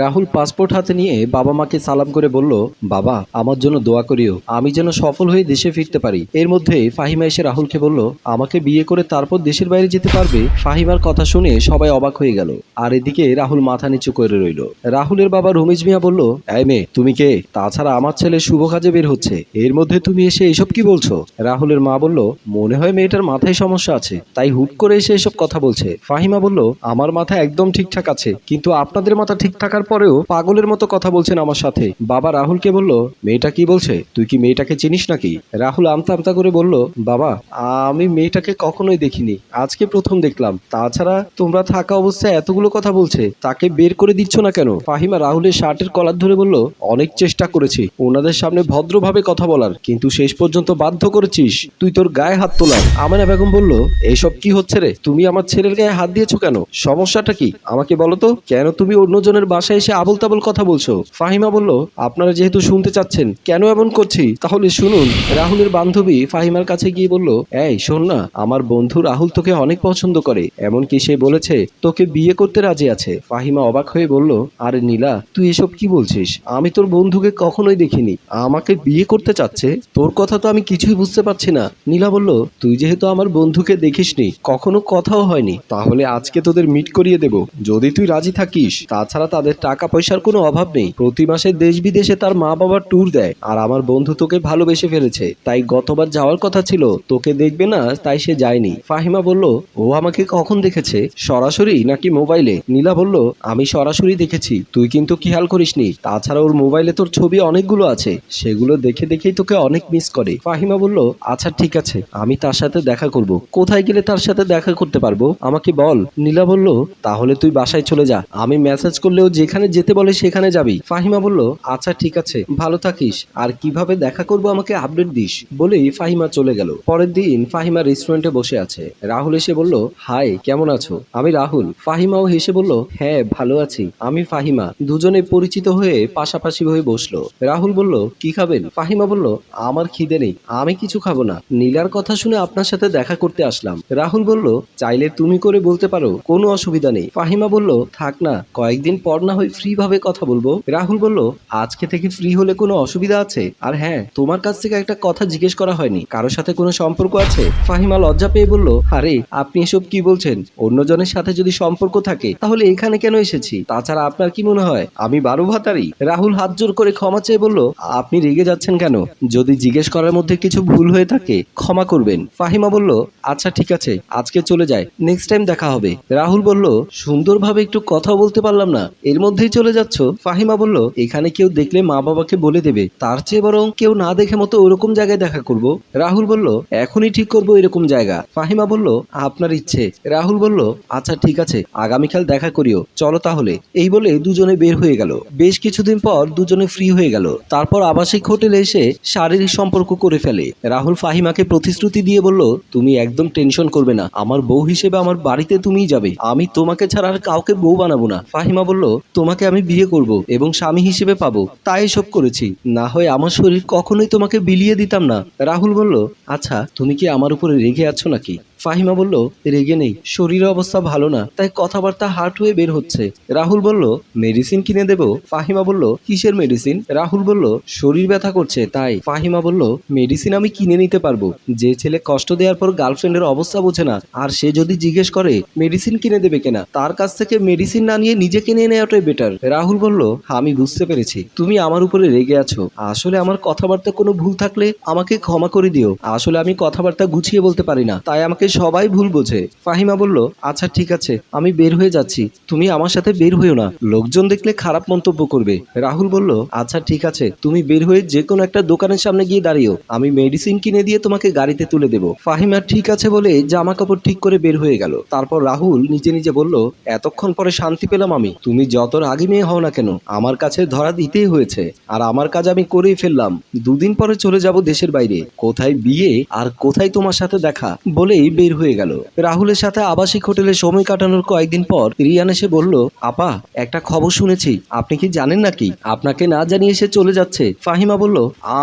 Rahul passport হাতে নিয়ে বাবা মাকে সালাম করে বলল, বাবা, আমার জন্য দোয়া করিও, আমি যেন সফল হয়ে দেশে ফিরতে পারি। এর মধ্যে ফাহিমা এসে রাহুলকে বলল, আমাকে বিয়ে করে তারপর দেশের বাইরে যেতে পারবে? ফাহিমার কথা শুনে সবাই অবাক হয়ে গেল, আর এদিকে রাহুল মাথা নিচু করে রইল। রাহুলের বাবা রমিজ মিয়া বলল, এই মেয়ে, তুমি কে? তাছাড়া আমার ছেলে শুভ কাজে বের হচ্ছে। এর মধ্যে তুমি এসে এসব কি বলছো? রাহুলের মা বলল, মনে হয় মেয়েটার মাথায় সমস্যা আছে, তাই হুট করে এসে এসব কথা বলছে। ফাহিমা বলল, আমার মাথা একদম ঠিকঠাক আছে, কিন্তু আপনাদের মাথা ঠিক থাকার পরেও পাগলের মতো কথা বলছেন আমার সাথে। বাবা রাহুলকে বলল, মেয়েটা কি বলছে? তুই কি মেয়েটাকে চিনিস নাকি? রাহুল আমতা আমতা করে বলল, বাবা, আমি মেয়েটাকে কখনোই দেখিনি। আজকে প্রথম দেখলাম। তাছাড়া তোমরা থাকা অবস্থায় এতগুলো কথা বলছে, তাকে বের করে দিচ্ছ না কেন? ফাহিমা রাহুলের শার্টের কলার ধরে বলল, অনেক চেষ্টা করেছি। ওনাদের সামনে ভদ্রভাবে কথা বলার। কিন্তু শেষ পর্যন্ত বাধ্য করেছিস। তুই তোর গায়ে হাত তোলার। আমানা বেগম বলল, এসব কি হচ্ছে রে? তুমি আমার ছেলের গায়ে হাত দিয়েছ কেন? সমস্যাটা কি? আমাকে বলো তো, কেন তুমি অন্যজনের বাসায় এসে আবল তাবল কথা বলছো? ফাহিমা বলল, আপনারা যেহেতু শুনতে চাচ্ছেন, কেন এমন করছি? তাহলে শুনুন। রাহুলের বান্ধবী ফাহিমার কাছে গিয়ে বলল, এই, শোন না, আমার বন্ধু রাহুল তোকে অনেক পছন্দ করে, এমনকি সে বলেছে, তোকে বিয়ে করতে রাজি আছে। ফাহিমা অবাক হয়ে বলল, আরে নীলা, তুই এসব কি বলছিস? আমি তোর বন্ধুকে কখনোই দেখিনি। আমাকে বিয়ে করতে চাচ্ছে? তোর কথা তো আমি কিছুই বুঝতে পারছি না। নীলা বলল, তুই যেহেতু আমার বন্ধুকে দেখিসনি, কখনো কথাও হয়নি। তাহলে আজকে তোদের মিট করিয়ে দেব। যদি তুই রাজি থাকিস, তাছাড়া তাদের টাকা পয়সার কোনো অভাব নেই। প্রতি মাসে দেশ বিদেশে তার মা বাবা ট্যুর দেয় আর আমার বন্ধু তোকে ভালোবেসে ফেলেছে। তাই গতবার যাওয়ার কথা ছিল, তোকে দেখবে না, তাই সে যায়নি। ফাহিমা বলল, ও আমাকে কখন দেখেছে? সরাসরি নাকি মোবাইলে? নীলা বলল, আমি সরাসরি দেখেছি। তুই কিন্তু খেয়াল করিসনি। তাছাড়া ওর মোবাইলে তোর ছবি অনেকগুলো আছে। সেগুলো দেখে দেখেই তোকে অনেক মিস করে। ফাহিমা বলল আচ্ছা ঠিক আছে। আমি তার সাথে দেখা করব। কোথায় গেলে তার সাথে দেখা করতে পারব? আমাকে বল। নীলা বলল, তাহলে তুই বাসায় চলে যা। আমি মেসেজ করলেও যেখানে যেতে বলে সেখানে যাবি। ফাহিমা বলল আচ্ছা ঠিক আছে, ভালো থাকিস। আর কীভাবে দেখা করব আমাকে আপডেট দিস? বলেই ফাহিমা চলে গেল। পরের দিন ফাহিমা রেস্টুরেন্টে বসে আছে। রাহুল এসে বলল, হাই, কেমন আছো? আমি রাহুল। ফাহিমাও হেসে বলল হ্যাঁ ভালো আছি। আমি ফাহিমা। দুজনে পরিচিত হয়ে পাশাপাশি হয়ে বসল। রাহুল বলল, কি খাবেন? ফাহিমা বলল, আমার খিদে নেই। আমি কিছু খাব না। নীলার কথা শুনে আপনার সাথে দেখা করতে আসলাম। রাহুল বলল, চাইলে তুমি করে বলতে পারো। কোনো অসুবিধা নেই। ফাহিমা বলল, থাক না, কয়েকদিন পর না হয় ফ্রি ভাবে কথা বলব? রাহুল বলল, আজকে থেকে ফ্রি হলে কোনো অসুবিধা আছে? আর হ্যাঁ তোমার কাছ থেকে একটা কথা জিজ্ঞেস করা হয়নি। কারোর সাথে কোনো সম্পর্ক আছে? ফাহিমা লজ্জা পেয়ে বলল, আরে, আপনি এসব কি বলছেন? অন্যজনের সাথে যদি সম্পর্ক থাকে, তাহলে এখানে কেন এসেছি? তাছাড়া আপনার কি মনে হয়? আমি বারো ভাতারি। রাহুল হাত জোর করে ক্ষমা চেয়ে বলল, আপনি রেগে যাচ্ছেন কেন? যদি জিজ্ঞেস করার মধ্যে কিছু ভুল হয়ে থাকে, ক্ষমা করবেন। ফাহিমা বলল আচ্ছা ঠিক আছে, আজকে চলে যায় নেক্সট টাইম দেখা হবে। রাহুল বলল, সুন্দরভাবে একটু কথা বলতে পারলাম না। এর মধ্যেই চলে যাচ্ছ? ফাহিমা বলল, এখানে কেউ দেখলে মা বাবাকে বলে দেবে। তার চেয়ে বরং কেউ না দেখে মতো ওরকম জায়গায় দেখা করব। রাহুল বলল, এখনই ঠিক করব এরকম জায়গা। ফাহিমা বলল, আপনার ইচ্ছে। রাহুল বলল আচ্ছা ঠিক আছে, আগামীকাল দেখা করিও। চলো তাহলে। এই বলে দুজনে বের হয়ে গেল। বেশ কিছুদিন পর দুজনে ফ্রি হয়ে গেল। তারপর আবাসিক হোটেলে এসে শারীরিক সম্পর্ক করে ফেলে। রাহুল ফাহিমাকে প্রতিশ্রুতি দিয়ে বলল, তুমি একদম টেনশন করবে না। আমার বউ হিসেবে আমার বাড়িতে তুমিই যাবে। আমি তোমাকে ছাড়া আর কাউকে বউ বানাবো না। ফাহিমা বলল তোমাকে আমি বিয়ে করব এবং স্বামী হিসেবে পাবো। তাই এসব করেছি। না হয় আমার শরীর কখনোই তোমাকে বিলিয়ে দিতাম না। রাহুল বলল আচ্ছা তুমি কি আমার উপরে রেগে আছো নাকি? ফাহিমা বলল, রেগে নেই, শরীরের অবস্থা ভালো না, তাই কথাবার্তা হার্ট হয়ে বের হচ্ছে। রাহুল বলল, মেডিসিন কিনে দেব? ফাহিমা বলল, কিসের মেডিসিন? রাহুল বলল, শরীর ব্যথা করছে, তাই। ফাহিমা বলল, মেডিসিন আমি কিনে নিতে পারব। যে ছেলে কষ্ট দেওয়ার পর গার্লফ্রেন্ডের অবস্থা বোঝে না, আর সে যদি জিজ্ঞেস করে, মেডিসিন কিনে দেবে কেনা? তার কাছ থেকে মেডিসিন না নিয়ে নিজে কিনে নেওয়াটাই বেটার। রাহুল বলল আমি বুঝতে পেরেছি। তুমি আমার উপরে রেগে আছো। আসলে আমার কথাবার্তা কোনো ভুল থাকলে আমাকে ক্ষমা করে দিও। আসলে আমি কথাবার্তা গুছিয়ে বলতে পারি না, তাই আমাকে সবাই ভুল বোঝে। ফাহিমা বলল আচ্ছা ঠিক আছে, আমি বের হয়ে যাচ্ছি। তুমি আমার সাথে বের হইও না। লোকজন দেখলে খারাপ মন্তব্য করবে। রাহুল বলল আচ্ছা ঠিক আছে, তুমি বের হয়ে যে কোনো একটা দোকানের সামনে গিয়ে দাঁড়িও আমি মেডিসিন কিনে দিয়ে তোমাকে গাড়িতে তুলে দেবো ফাহিমা ঠিক আছে বলে জামা কাপড় ঠিক করে বের হয়ে গেল। তারপর রাহুল নিজে নিজে বলল, এতক্ষণ পরে শান্তি পেলাম আমি। তুমি যত রাগী মেয়ে হও না কেন, আমার কাছে ধরা দিতেই হয়েছে। আর আমার কাজ আমি করেই ফেললাম। দুদিন পরে চলে যাব দেশের বাইরে। কোথায় বিয়ে আর কোথায় তোমার সাথে দেখা? বলেই বের হয়ে গেল। রাহুলের সাথে আবাসিক হোটেলে সময় কাটানোর কয়েকদিন পর রিয়ান এসে বলল, আপা, একটা খবর শুনেছি। আপনি কি জানেন নাকি? আপনাকে না জানিয়ে সে চলে যাচ্ছে। ফাহিমা বলল,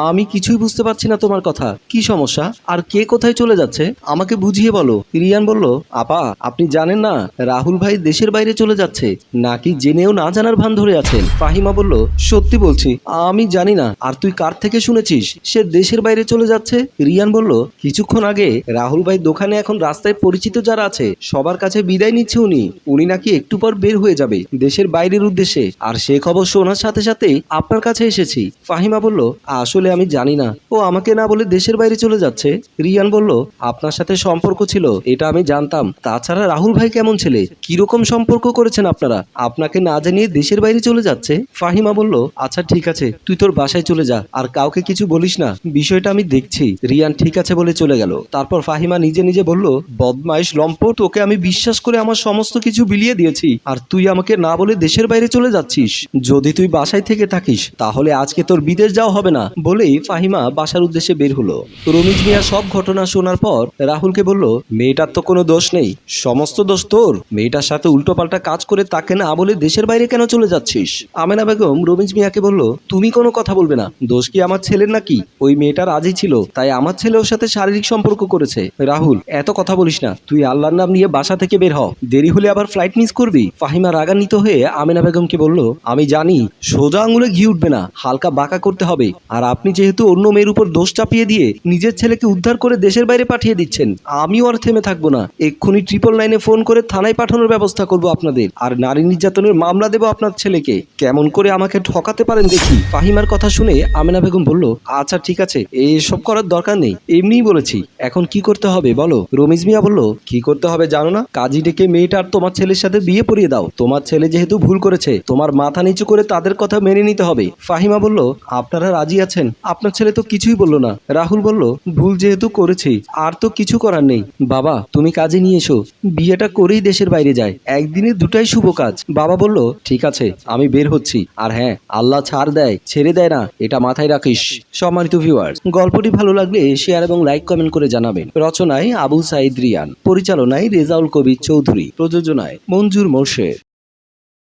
আমি কিছুই বুঝতে পারছি না তোমার কথা। কি সমস্যা? আর কে কোথায় চলে যাচ্ছে? আমাকে বুঝিয়ে বলো। রিয়ান বলল, আপা, আপনি জানেন না, রাহুল ভাই দেশের বাইরে চলে যাচ্ছে, নাকি জেনেও না জানার ভান ধরে আছেন? ফাহিমা বলল, সত্যি বলছি, আমি জানি না। আর তুই কার থেকে শুনেছিস? সে দেশের বাইরে চলে যাচ্ছে? রিয়ান বলল, কিছুক্ষণ আগে রাহুল ভাই দোকানে এখন রাস্তায় পরিচিত যারা আছে, সবার কাছে বিদায় নিচ্ছে উনি। উনি নাকি একটু পর বের হয়ে যাবে দেশের বাইরের উদ্দেশ্যে। আর সে খবর শোনার সাথে সাথেই আপনার কাছে এসেছি। ফাহিমা বলল, আসলে আমি জানি না। ও আমাকে না বলে দেশের বাইরে চলে যাচ্ছে। রিয়ান বলল, আপনার সাথে সম্পর্ক ছিল, এটা আমি জানতাম। তাছাড়া রাহুল ভাই কেমন ছেলে? কীরকম সম্পর্ক করেছেন আপনারা? আপনাকে না জানিয়ে দেশের বাইরে চলে যাচ্ছে? ফাহিমা বলল আচ্ছা ঠিক আছে, তুই তোর বাসায় চলে যা। আর কাউকে কিছু বলিস না। বিষয়টা আমি দেখছি। রিয়ান, ঠিক আছে, বলে চলে গেল। তারপর ফাহিমা নিজে নিজে বলল বদমাইশ লম্পট তোকে আমি বিশ্বাস করে আমার সমস্ত কিছু বিলিয়ে দিয়েছি। আর তুই আমাকে না বলে দেশের বাইরে চলে যাচ্ছিস। যদি তুই বাসায় থেকে থাকিস, তাহলে আজকে তোর বিদেশ যাওয়া হবে না। বলেই ফাহিমা বাসার উদ্দেশ্যে বের হলো। রমিজ মিয়া সব ঘটনা শোনার পর রাহুলকে বলল, মেয়েটার তো কোনো দোষ নেই। সমস্ত দোষ তোর। মেয়েটার সাথে উল্টোপাল্টা কাজ করে তাকে না বলে দেশের বাইরে কেন চলে যাচ্ছিস? আমেনা বেগম রমিজ মিয়াকে বলল, তুমি কোনো কথা বলবে না। দোষ কি আমার ছেলের নাকি? ওই মেয়েটার রাজি ছিল, তাই আমার ছেলে ওর সাথে শারীরিক সম্পর্ক করেছে। রাহুল এত কথা বলিস না। তুই আল্লাহর নাম নিয়ে বাসা থেকে বের হ। দেরি হলে আবার ফ্লাইট মিস করবি। ফাহিমা রাগান্বিত হয়ে আমেনা বেগমকে বলল, আমি জানি, সোজা আঙুলে ঘি উঠবে না, হালকা বাঁকা করতে হবে। আর আপনি যেহেতু অন্য মেয়ের উপর দোষ চাপিয়ে দিয়ে নিজের ছেলেকে উদ্ধার করে দেশের বাইরে পাঠিয়ে দিচ্ছেন, আমিও আর থেমে থাকব না। এক্ষুনি ট্রিপল নাইনে ফোন করে থানায় পাঠানোর ব্যবস্থা করব আপনাদের। আর নারী নির্যাতনের মামলা দেবো আপনার ছেলেকে। কেমন করে আমাকে ঠকাতে পারেন দেখি? ফাহিমার কথা শুনে আমেনা বেগম বলল আচ্ছা ঠিক আছে, এসব করার দরকার নেই। এমনিই বলেছি, এখন কি করতে হবে বলো? রমিজ মিয়া বলল, কি করতে হবে জানো না? কাজী ডেকে মেয়েটার তোমার ছেলের সাথে বিয়ে পড়িয়ে দাও। তোমার ছেলে যেহেতু ভুল করেছে, তোমার মাথা নিচু করে তাদের কথা মেনে নিতে হবে। ফাহিমা বলল, আপনারা রাজি আছেন? আপনার ছেলে তো কিছুই বলল না। রাহুল বলল, ভুল যেহেতু করেছি, আর তো কিছু করার নেই। বাবা, তুমি কাজে নিয়ে এসো। বিয়েটা করেই দেশের বাইরে যায়। একদিনে দুটাই শুভ কাজ। বাবা বলল, ঠিক আছে, আমি বের হচ্ছি। আর হ্যাঁ আল্লাহ ছাড় দেয়, ছেড়ে দেয় না, এটা মাথায় রাখিস। সম্মানিত ভিউয়ার্স গল্পটি ভালো লাগলে শেয়ার এবং লাইক কমেন্ট করে জানাবেন। রচনায় আবু সাইদ রিয়ান পরিচালনায় রেজাউল কবির চৌধুরী প্রযোজনায় মঞ্জুর মোর্শেদ।